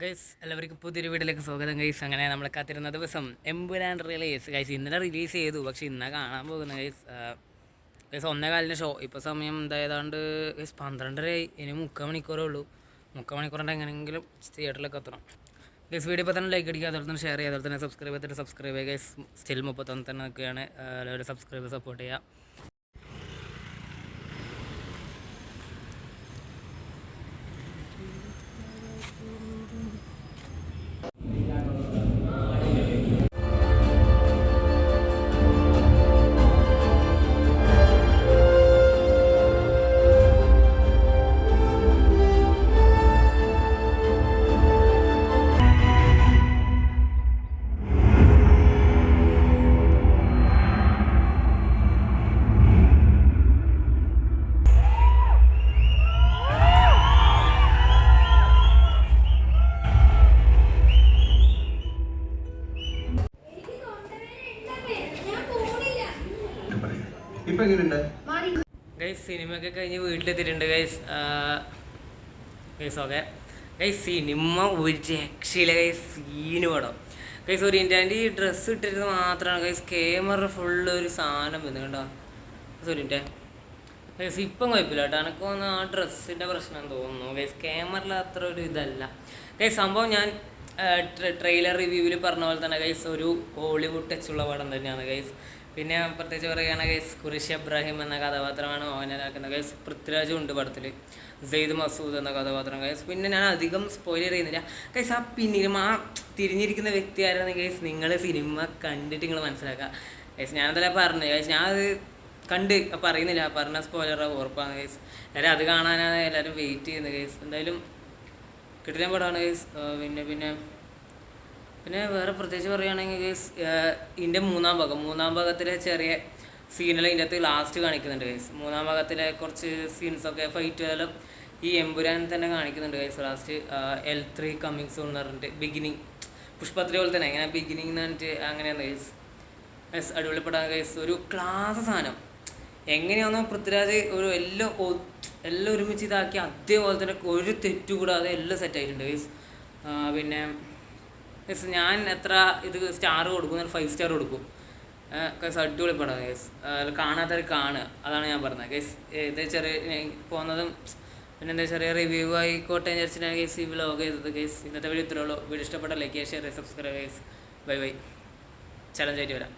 Guys എല്ലാവർക്കും പുതിയൊരു വീട്ടിലേക്ക് സ്വാഗതം. ഗൈസ് അങ്ങനെ നമ്മൾ കാത്തിരുന്ന ദിവസം എംബുരാൻ റിലീസ്. ഗൈസ് ഇന്നലെ റിലീസ് ചെയ്തു പക്ഷേ ഇന്നലെ കാണാൻ പോകുന്ന ഗൈസ്. ഗൈസ് ഒന്നേ കാലിന് ഷോ. ഇപ്പോൾ സമയം എന്തായതാണ്ട് ഗൈസ് പന്ത്രണ്ടരയായി ഇനി മുക്കാൽ മണിക്കൂറേ ഉള്ളൂ. മുക്കാൽ മണിക്കൂറിന്റെ എങ്ങനെയെങ്കിലും തിയേറ്ററിലേക്ക് എത്തണം. ഗൈസ് വീഡിയോ ഇപ്പോൾ തന്നെ ലൈക്ക് അടിക്കുക അതുപോലെ തന്നെ ഷെയർ ചെയ്യുക അതുപോലെ തന്നെ സബ്സ്ക്രൈബ് ചെയ്തിട്ട് സബ്സ്ക്രൈബ് ചെയ്യുക. ഗൈസ് സ്റ്റിൽ മുപ്പത്തൊന്ന് തന്നെ നിൽക്കുകയാണ്. എല്ലാവരും സബ്സ്ക്രൈബ് സപ്പോർട്ട് ചെയ്യുക. ഗൈസ് സിനിമയൊക്കെ കഴിഞ്ഞ് വീട്ടിലെത്തിയിട്ടുണ്ട് guys guys okay guys cinema ഒരു രക്ഷയില്ല ഗൈസ് സീന് പടം ഗൈസ് ഒരു ഇന്റാന്റെ ഈ ഡ്രസ്സ് ഇട്ടിരുന്നത് മാത്രമാണ് ഗൈസ് ക്യാമറ ഫുള്ള് ഒരു സാധനം വന്നു കണ്ടോ? ഒരു ഇന്റേ ഗൈസ് ഇപ്പം കുഴപ്പമില്ല കേട്ടോ. എനിക്ക് തോന്നുന്നു ആ ഡ്രസ്സിന്റെ പ്രശ്നം തോന്നുന്നു. ഗൈസ് ക്യാമറയിൽ അത്ര ഒരു ഇതല്ല. ഗൈസ് സംഭവം ഞാൻ ട്രെയിലർ റിവ്യൂവിൽ പറഞ്ഞ പോലെ തന്നെ ഗൈസ് ഒരു ഹോളിവുഡ് ടച്ചുള്ള പടം തന്നെയാണ് ഗൈസ് പിന്നെ പ്രത്യേകിച്ച് പറയുകയാണ് ഗൈസ് കുരിശ് അബ്രാഹിം എന്ന കഥാപാത്രമാണ് മോഹൻലാലാക്കുന്നത് ഗൈസ് പൃഥ്വിരാജും ഉണ്ട് പടത്തിൽ സെയ്ദ് മസൂദ് എന്ന കഥാപാത്രം. ഗൈസ് പിന്നെ ഞാൻ അധികം സ്പോയിലർ ചെയ്യുന്നില്ല ഗൈസ് ആ പിന്നിലും ആ തിരിഞ്ഞിരിക്കുന്ന വ്യക്തി ആയിരുന്നു ഗൈസ് നിങ്ങൾ സിനിമ കണ്ടിട്ട് നിങ്ങൾ മനസ്സിലാക്കുക. ഗൈസ് ഞാനതല്ല പറഞ്ഞു ഗൈസ് ഞാൻ അത് കണ്ട്. പറയുന്നില്ല. പറഞ്ഞ സ്പോയിലർ ഉറപ്പാണ് ഗൈസ്. എല്ലാവരും അത് കാണാനാണ് എല്ലാവരും വെയിറ്റ് ചെയ്യുന്നത് ഗൈസ്. എന്തായാലും കിട്ടുന്ന പടമാണ് ഗൈസ്. പിന്നെ പിന്നെ പിന്നെ വേറെ പ്രത്യേകിച്ച് പറയുകയാണെങ്കിൽ ഇതിന്റെ മൂന്നാം ഭാഗം. മൂന്നാം ഭാഗത്തിലെ ചെറിയ സീനുകൾ ഇതിന്റെ അകത്ത് ലാസ്റ്റ് കാണിക്കുന്നുണ്ട് ഗൈസ് മൂന്നാം ഭാഗത്തിലെ കുറച്ച് സീൻസൊക്കെ ഫൈറ്റുകളും ഈ എമ്പുരാൻ തന്നെ കാണിക്കുന്നുണ്ട് guys last L three coming soon എന്ന് പറഞ്ഞിട്ട്. ബിഗിനിങ് പുഷ്പത്രി പോലെ തന്നെ. അങ്ങനെ ബിഗിനിങ് എന്ന് പറഞ്ഞിട്ട് അങ്ങനെയാണ് ഗൈസ് ഗൈസ് അടിപൊളിപ്പെടാൻ ഗൈസ് ഒരു ക്ലാസ് സാധനം. എങ്ങനെയാണോ പൃഥ്വിരാജ് ഒരു എല്ലാം എല്ലാം ഒരുമിച്ച് ഇതാക്കി അതേപോലെ തന്നെ ഒരു തെറ്റുകൂടാതെ എല്ലാം സെറ്റ് ആയിട്ടുണ്ട് ഗൈസ് പിന്നെ ഗൈസ് ഞാൻ എത്ര ഇത് സ്റ്റാർ കൊടുക്കും ഫൈവ് സ്റ്റാർ കൊടുക്കും. കേസ് അടിപൊളി പടം കേസ് കാണാത്തവർ കാണുക. അതാണ് ഞാൻ പറഞ്ഞത്. കേസ് ഇത് ചെറിയ പോകുന്നതും പിന്നെ എന്താ ചെറിയ റിവ്യൂ ആയിക്കോട്ടെ വിചാരിച്ചിട്ടാണ് കേസ് ഈ വ്ലോഗ് ചെയ്തത് കേസ് ഇന്നത്തെ വീഡിയോ ഇത്രയുള്ളൂ വീഡിയോ ഇഷ്ടപ്പെട്ട ലൈക്ക് ഷെയർ സബ്സ്ക്രൈബ് കേസ് ബൈ ബൈ ചലഞ്ച് ആയിട്ട് വരാം.